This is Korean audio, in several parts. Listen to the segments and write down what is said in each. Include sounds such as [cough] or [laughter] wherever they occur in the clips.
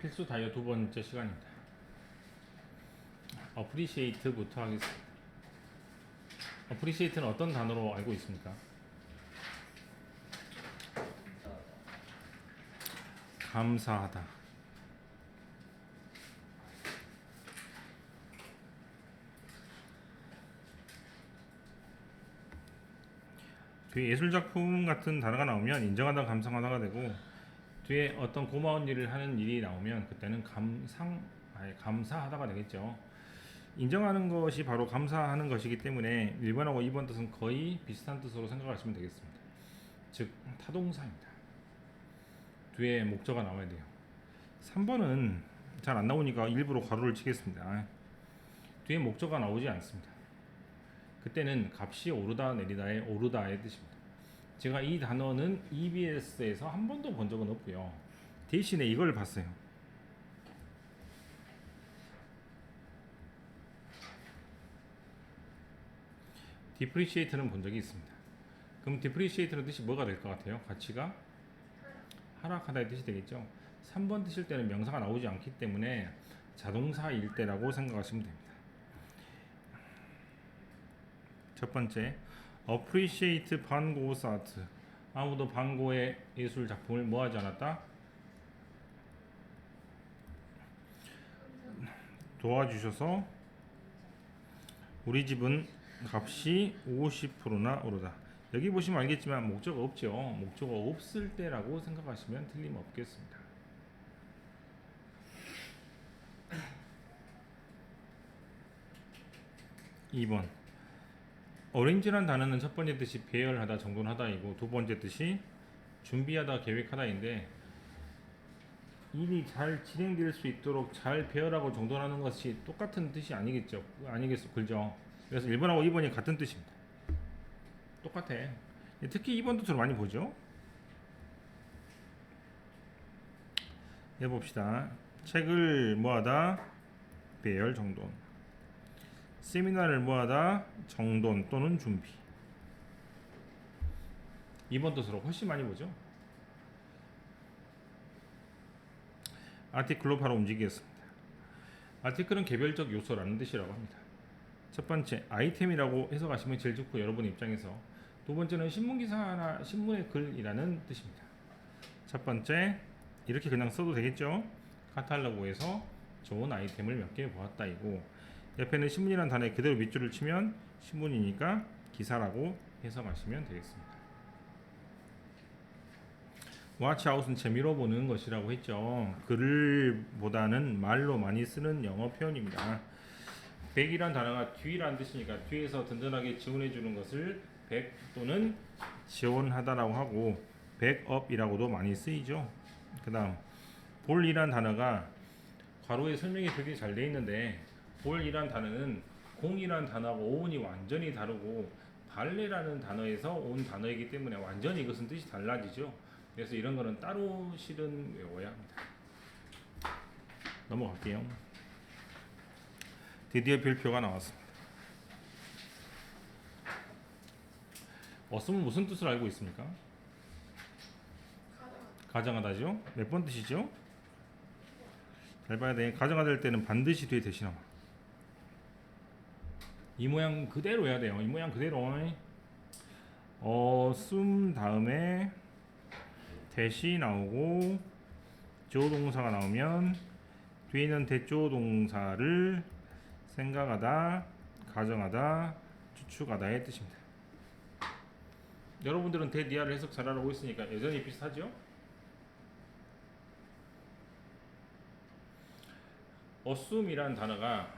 필수 다이어 두 번째 시간입니다. 어프리시에이트부터 하겠습니다. 어프리시에이트는 어떤 단어로 알고 있습니까? 감사하다. 뒤에 예술 작품 같은 단어가 나오면 인정하다 감상하다가 되고 뒤에 어떤 고마운 일을 하는 일이 나오면 그때는 감상 아니 감사하다가 되겠죠. 인정하는 것이 바로 감사하는 것이기 때문에 1번하고 2번 뜻은 거의 비슷한 뜻으로 생각하시면 되겠습니다. 즉 타동사입니다. 뒤에 목적어가 나와야 돼요. 3번은 잘 안 나오니까 일부러 가로를 치겠습니다. 뒤에 목적어가 나오지 않습니다. 그때는 값이 오르다 내리다의 오르다의 뜻입니다. 제가 이 단어는 EBS에서 한 번도 본 적은 없고요. 대신에 이걸 봤어요. 디프리시에이트는 본 적이 있습니다. 그럼 디프리시에이트는 뜻이 뭐가 될 것 같아요? 가치가 하락하다의 뜻이 되겠죠. 3번 뜻일 때는 명사가 나오지 않기 때문에 자동사일 때라고 생각하시면 됩니다. 첫 번째, appreciate van Gogh's art. 아무도 반 고의 예술 작품을 뭐하지 않았다? 도와주셔서 우리 집은 값이 50%나 오르다. 여기 보시면 알겠지만 목적어 없죠. 목적어 없을 때라고 생각하시면 틀림없겠습니다. 2번 어레인지란 단어는 첫 번째 뜻이 배열하다, 정돈하다이고 두 번째 뜻이 준비하다, 계획하다인데 일이 잘 진행될 수 있도록 잘 배열하고 정돈하는 것이 똑같은 뜻이 아니겠죠? 아니겠어, 그죠? 그래서 1번하고 2번이 같은 뜻입니다. 똑같아. 특히 2번 뜻으로 많이 보죠. 해봅시다. 책을 뭐하다? 배열, 정돈. 세미나를 뭐하다? 정돈 또는 준비. 2번 뜻으로 훨씬 많이 보죠. 아티클로 바로 움직이겠습니다. 아티클은 개별적 요소라는 뜻이라고 합니다. 첫 번째 아이템이라고 해석하시면 제일 좋고 여러분 입장에서 두 번째는 신문 기사나 신문의 글이라는 뜻입니다. 첫 번째 이렇게 그냥 써도 되겠죠? 카탈로그에서 좋은 아이템을 몇 개 보았다이고 옆에는 신문이라는 단어에 그대로 밑줄을 치면 신문이니까 기사라고 해석하시면 되겠습니다. watch-out은 재미로 보는 것이라고 했죠. 글보다는 말로 많이 쓰는 영어 표현입니다. 백이란 단어가 뒤란 뜻이니까 뒤에서 든든하게 지원해 주는 것을 백 또는 지원하다라고 하고 백업이라고도 많이 쓰이죠. 그다음 볼이란 단어가 괄호에 설명이 되게 잘 돼 있는데 볼이란 단어는 공이란 단어하고 오운이 완전히 다르고 발레라는 단어에서 온 단어이기 때문에 완전히 이것은 뜻이 달라지죠. 그래서 이런 거는 따로 실은 외워야 합니다. 넘어갈게요. 드디어 별표가 나왔습니다. 어쓰면 무슨 뜻을 알고 있습니까? 가정하다죠? 몇 번 뜻이죠? 잘 봐야 돼. 가정하다 할 때는 반드시 뒤에 나와. 이 모양 그대로 해야 돼요. 이 모양 그대로. 어, 숨 다음에 대시 나오고 조 동사가 나오면 뒤에 있는 대조 동사를 생각하다, 가정하다, 추측하다의 뜻입니다. 여러분들은 대니아를 해석 잘하고 있으니까 여전히 비슷하죠? 어쏨이란 단어가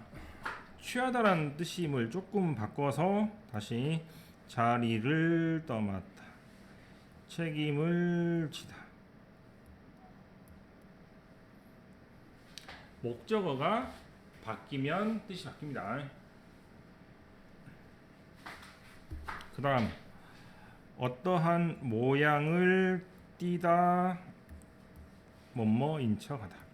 취하다라는 뜻임을 조금 바꿔서 다시 자리를 떠맡다. 책임을 지다. 목적어가 바뀌면 뜻이 바뀝니다. 그 다음 어떠한 모양을 띠다 뭐뭐인 척하다.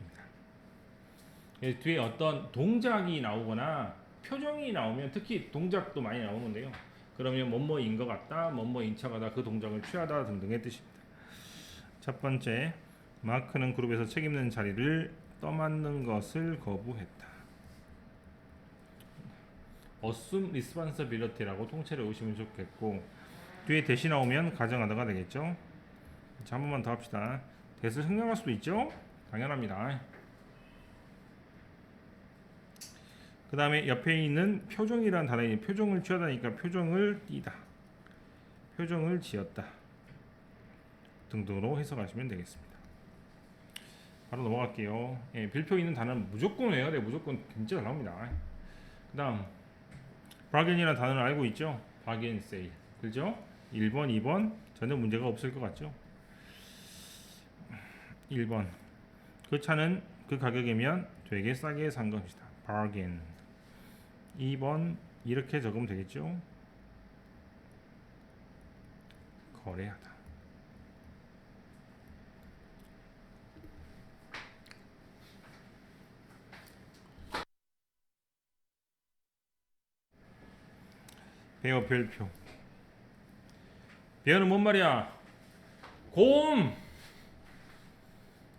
예, 뒤에 어떤 동작이 나오거나 표정이 나오면 특히 동작도 많이 나오는데요. 그러면 뭐뭐인 것 같다, 뭐뭐인 척하다, 그 동작을 취하다 등등의 뜻입니다. 첫 번째, 마크는 그룹에서 책임는 자리를 떠맡는 것을 거부했다. assume responsibility라고 통째로 오시면 좋겠고 뒤에 대시 나오면 가정하다가 되겠죠. 자, 한 번만 더 합시다. 대을 생략할 수도 있죠. 당연합니다. 그 다음에 옆에 있는 표정이라는 단어에 표정을 취하다니까 표정을 띠다. 표정을 지었다. 등등으로 해석하시면 되겠습니다. 바로 넘어갈게요. 예, 빌표 있는 단어는 무조건 외워야 돼. 무조건 진짜 잘 나옵니다. 그 다음 bargain이라는 단어를 알고 있죠? bargain sale. 그죠? 1번, 2번 전혀 문제가 없을 것 같죠? 1번 그 차는 그 가격이면 되게 싸게 산 것이다. bargain 2번 이렇게 적으면 되겠죠? 거래하다. 배어 별표. 배어는 뭔 말이야? 곰.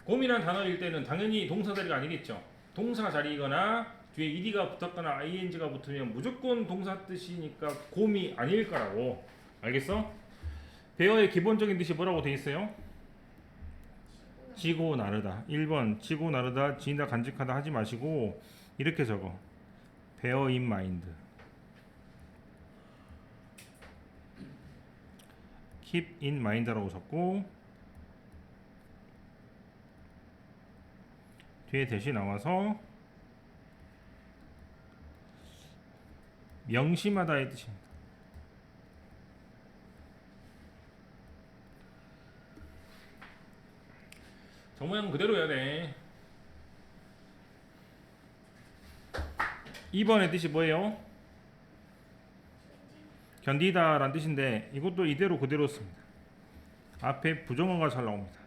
곰이란 단어 일 때는 당연히 동사 자리가 아니겠죠. 동사 자리거나 뒤에 ed가 붙었거나 ing가 붙으면 무조건 동사 뜻이니까 곰이 아닐 거라고. 알겠어? 배어의 기본적인 뜻이 뭐라고 돼 있어요? 지고 나르다. 1번 지고 나르다 지인다 간직하다 하지 마시고 이렇게 적어. bear in mind. keep in mind라고 적고 뒤에 대시 나와서 명심하다의 뜻입니다. 정모양 그대로 해야 돼. 2번의 뜻이 뭐예요? 견디다라는 뜻인데 이것도 이대로 그대로 씁니다. 앞에 부정어가 잘 나옵니다.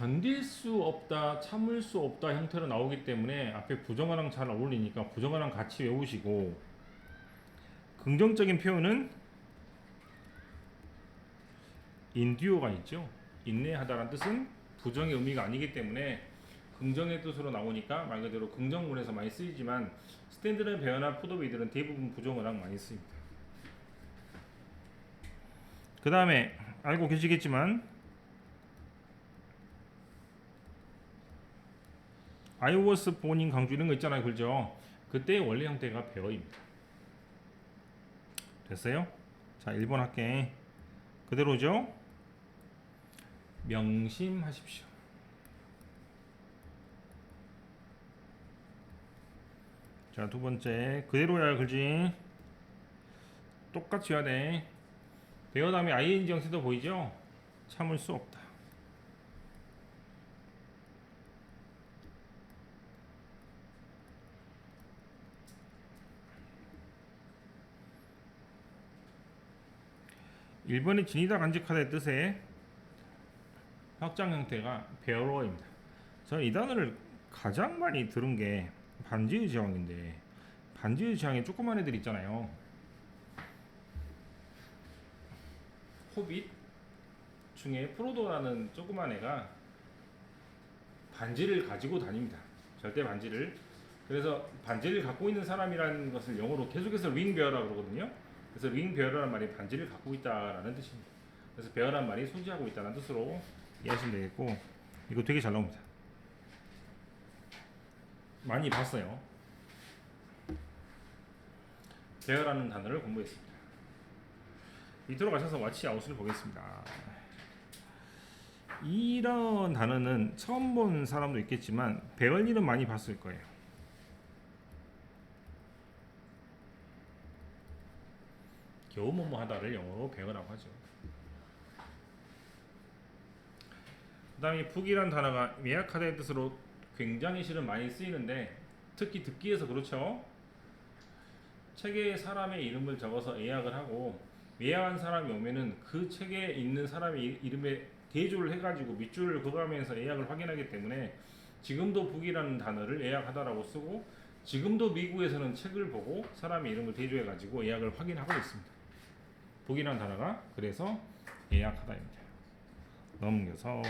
견딜 수 없다, 참을 수 없다 형태로 나오기 때문에 앞에 부정어랑 잘 어울리니까 부정어랑 같이 외우시고 긍정적인 표현은 인듀어가 있죠. 인내하다라는 뜻은 부정의 의미가 아니기 때문에 긍정의 뜻으로 나오니까 말 그대로 긍정문에서 많이 쓰이지만 스탠드는 배어나 푸드웨이들은 대부분 부정어랑 많이 쓰입니다. 그 다음에 알고 계시겠지만 I was born인 강조 이런 거 있잖아요. 그죠? 그때 원래 형태가 배어입니다. 됐어요? 자, 1번 할게. 그대로죠? 명심하십시오. 자, 두 번째. 그대로야, 그지? 똑같이 해야 돼. 배어 다음에 ing 형태도 보이죠? 참을 수 없다. 일본의 지니다 간직하다의 뜻의 확장 형태가 베어로입니다. 저는 이 단어를 가장 많이 들은 게 반지의 제왕인데 반지의 제왕에 조그만 애들 있잖아요. 호빗 중에 프로도라는 조그만 애가 반지를 가지고 다닙니다. 절대 반지를. 그래서 반지를 갖고 있는 사람이라는 것을 영어로 계속해서 링베어라고 그러거든요. 그래서 링 베어라는 말이 반지를 갖고 있다라는 뜻입니다. 그래서 베어란 말이 소지하고 있다는 뜻으로 이해하시면 되겠고 이거 되게 잘 나옵니다. 많이 봤어요. 베어라는 단어를 공부했습니다. 밑으로 가셔서 와치 아웃을 보겠습니다. 이런 단어는 처음 본 사람도 있겠지만 배울 일은 많이 봤을 거예요. 겨우 뭐뭐 하다를 영어로 배우라고 하죠. 그 다음에 북이란 단어가 예약하다의 뜻으로 굉장히 실은 많이 쓰이는데 특히 듣기에서 그렇죠. 책에 사람의 이름을 적어서 예약을 하고 예약한 사람이 오면은 그 책에 있는 사람의 이름에 대조를 해가지고 밑줄을 그어가면서 예약을 확인하기 때문에 지금도 북이라는 단어를 예약하다라고 쓰고 지금도 미국에서는 책을 보고 사람의 이름을 대조해 가지고 예약을 확인하고 있습니다. 복이라는 단어가 그래서 예약하다입니다. 넘겨서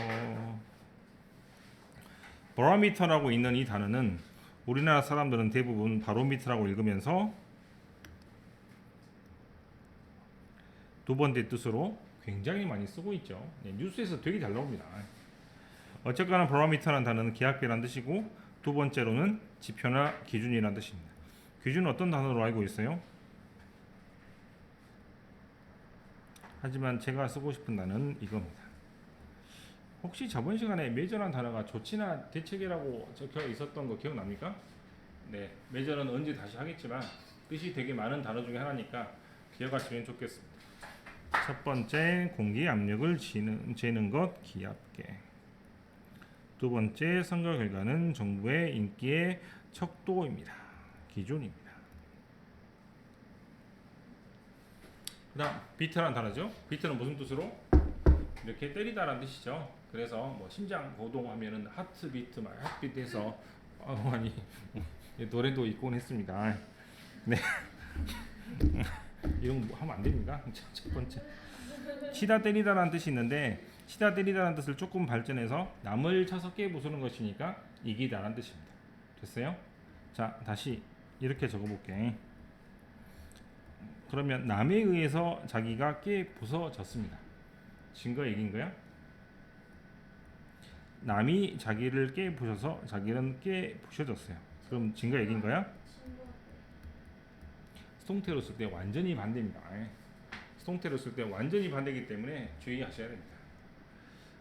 바로미터라고 있는 이 단어는 우리나라 사람들은 대부분 바로미터라고 읽으면서 두 번째 뜻으로 굉장히 많이 쓰고 있죠. 네, 뉴스에서 되게 잘 나옵니다. 어쨌거나 바로미터라는 단어는 기압계란 뜻이고 두 번째로는 지표나 기준이라는 뜻입니다. 기준은 어떤 단어로 알고 있어요? 하지만 제가 쓰고 싶은 단어는 이겁니다. 혹시 저번 시간에 메저란 단어가 조치나 대책이라고 적혀 있었던 거 기억납니까? 네, 메저는 언제 다시 하겠지만 뜻이 되게 많은 단어 중에 하나니까 기억하시면 좋겠습니다. 첫 번째 공기 압력을 재는, 재는 것 기압계. 두 번째 선거 결과는 정부의 인기의 척도입니다. 기준입니다. 그다음 비트라는 단어죠. 비트는 무슨 뜻으로? 이렇게 때리다라는 뜻이죠. 그래서 뭐 심장 고동하면은 하트 비트 막 핫비트해서 어, 아니 [laughs] 노래도 있곤 했습니다. 네. [laughs] 이런 거 하면 안 됩니까? [laughs] 첫, 첫 번째. 치다 때리다라는 뜻이 있는데 치다 때리다라는 뜻을 조금 발전해서 남을 쳐서 깨 부수는 것이니까 이기다라는 뜻입니다. 됐어요? 자, 다시 이렇게 적어 볼게. 그러면 남에 의해서 자기가 깨 부서졌습니다. 이긴 거야? 남이 자기를 깨 부셔서 자기는 깨 부셔졌어요. 그럼 이긴 거야? 스통테로 쓸 때 완전히 반대입니다. 예. 스통테로 쓸 때 완전히 반대이기 때문에 주의하셔야 됩니다.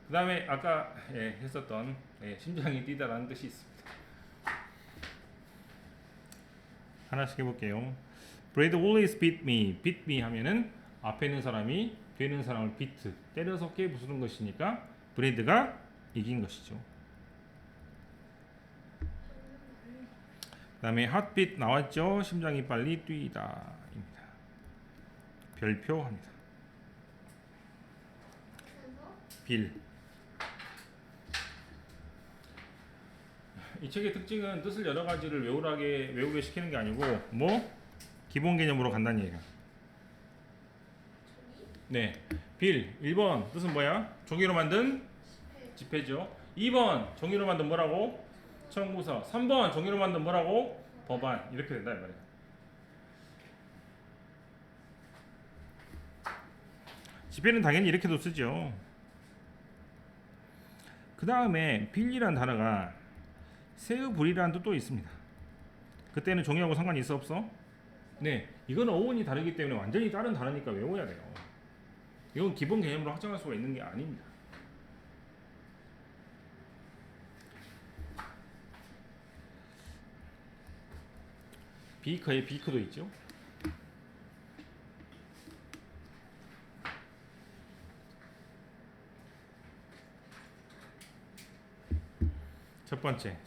그 다음에 아까 예, 했었던 예, 심장이 뛰다라는 뜻이 있습니다. 하나씩 해볼게요. Brad always beat me. beat me 하면은 앞에 있는 사람이 있는 사람을 비트 때려서 깨 부수는 것이니까 브레드가 이긴 것이죠. 그다음에 heartbeat 나왔죠. 심장이 빨리 뛰다입니다. 별표합니다. 빌. 이 책의 특징은 뜻을 여러 가지를 외우라게 외우게 시키는 게 아니고 뭐 기본 개념으로 간다는 얘기야. 네. 빌 1번 뜻은 뭐야? 종이로 만든 지폐죠. 2번 종이로 만든 뭐라고? 청구서. 3번 종이로 만든 뭐라고? 법안. 이렇게 된다 이 말이야. 지폐는 당연히 이렇게도 쓰죠. 그 다음에 빌이라는 단어가 새의 불이라는 뜻도 있습니다. 그때는 종이하고 상관이 있어 없어? 네, 이거는 어원이 다르기 때문에 완전히 다른 단어니까 외워야 돼요. 이건 기본 개념으로 확정할 수가 있는 게 아닙니다. 비커에 비커도 있죠. 첫 번째,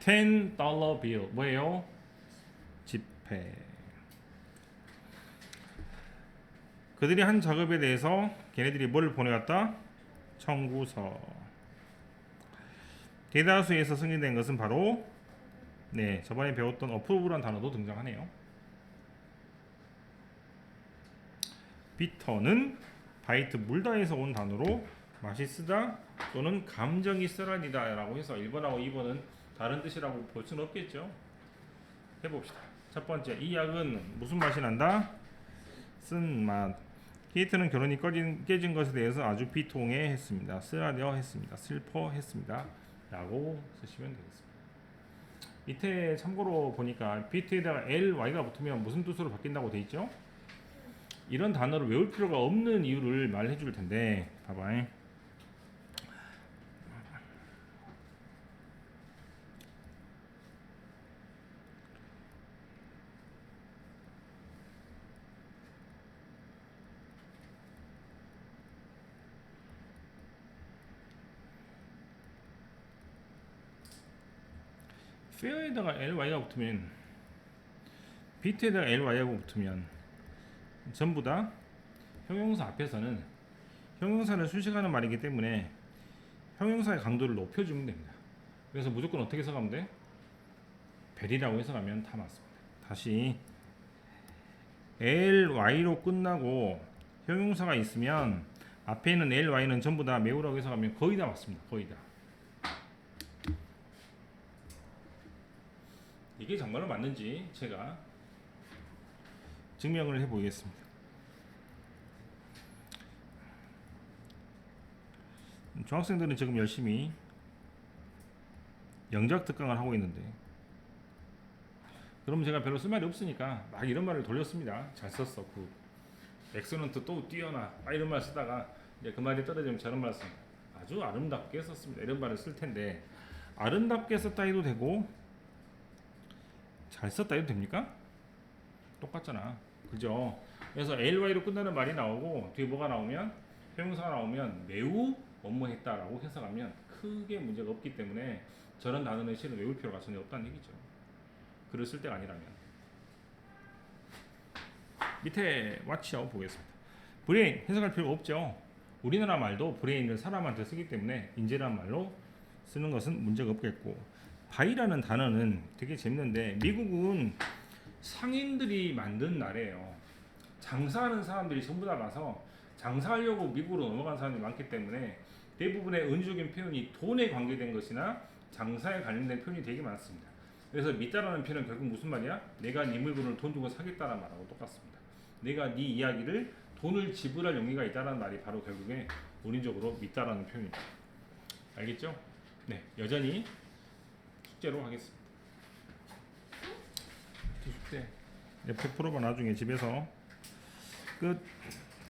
10 달러 빌 뭐예요? 지폐. 그들이 한 작업에 대해서 걔네들이 뭘 보내왔다? 청구서. 대다수에서 승인된 것은 바로 네 저번에 배웠던 어프로브란 단어도 등장하네요. 비터는 바이트 물다에서 온 단어로 맛이 쓰다 또는 감정이 쓰라니다 라고 해서 1번하고 2번은 다른 뜻이라고 볼 수는 없겠죠. 해봅시다. 첫 번째 이 약은 무슨 맛이 난다? 쓴 맛. 케이트는 결혼이 꺼진, 깨진 것에 대해서 아주 비통해했습니다. 쓰라려 했습니다. 슬퍼했습니다. 라고 쓰시면 되겠습니다. 밑에 참고로 보니까 비트에다가 ly가 붙으면 무슨 뜻으로 바뀐다고 돼 있죠? 이런 단어를 외울 필요가 없는 이유를 말해 줄 텐데 봐봐. 페어에다가 ly가 붙으면 비트에다가 ly가 붙으면 전부 다 형용사 앞에서는 형용사를 수식하는 말이기 때문에 형용사의 강도를 높여주면 됩니다. 그래서 무조건 어떻게 써가면 돼? 별이라고 해석하면 다 맞습니다. 다시 ly로 끝나고 형용사가 있으면 앞에 있는 ly는 전부 다 매우라고 해석하면 거의 다 맞습니다. 거의 다. 이게 정말로 맞는지 제가 증명을 해보겠습니다. 중학생들은 지금 열심히 영작 특강을 하고 있는데 그러면 제가 별로 쓸 말이 없으니까 막 이런 말을 돌렸습니다. 잘 썼어. 굿. 엑셀런트 또 뛰어나. 막 이런 말 쓰다가 이제 그 말이 떨어지면 저런 말 씁니다. 아주 아름답게 썼습니다. 이런 말을 쓸 텐데 아름답게 썼다 해도 되고 잘 썼다 해도 됩니까? 똑같잖아. 그죠? 그래서 ly로 끝나는 말이 나오고 뒤에 뭐가 나오면 형용사가 나오면 매우 업무했다라고 해석하면 크게 문제가 없기 때문에 저런 단어는 실은 외울 필요가 전혀 없다는 얘기죠. 글을 쓸 때가 아니라면 밑에 왓치아웃 보겠습니다. 브레인 해석할 필요가 없죠. 우리나라 말도 브레인을 사람한테 쓰기 때문에 인재란 말로 쓰는 것은 문제가 없겠고 바이라는 단어는 되게 재밌는데 미국은 상인들이 만든 나라예요. 장사하는 사람들이 전부 다 가서 장사하려고 미국으로 넘어간 사람이 많기 때문에 대부분의 은유적인 표현이 돈에 관계된 것이나 장사에 관련된 표현이 되게 많습니다. 그래서 믿다라는 표현은 결국 무슨 말이야? 내가 네 물건을 돈 주고 사겠다는 말하고 똑같습니다. 내가 네 이야기를 돈을 지불할 용의가 있다는 말이 바로 결국에 원인적으로 믿다라는 표현입니다. 알겠죠? 네, 여전히 숙제로 하겠습니다. 숙제. 옆에 풀어봐 나중에 집에서 끝.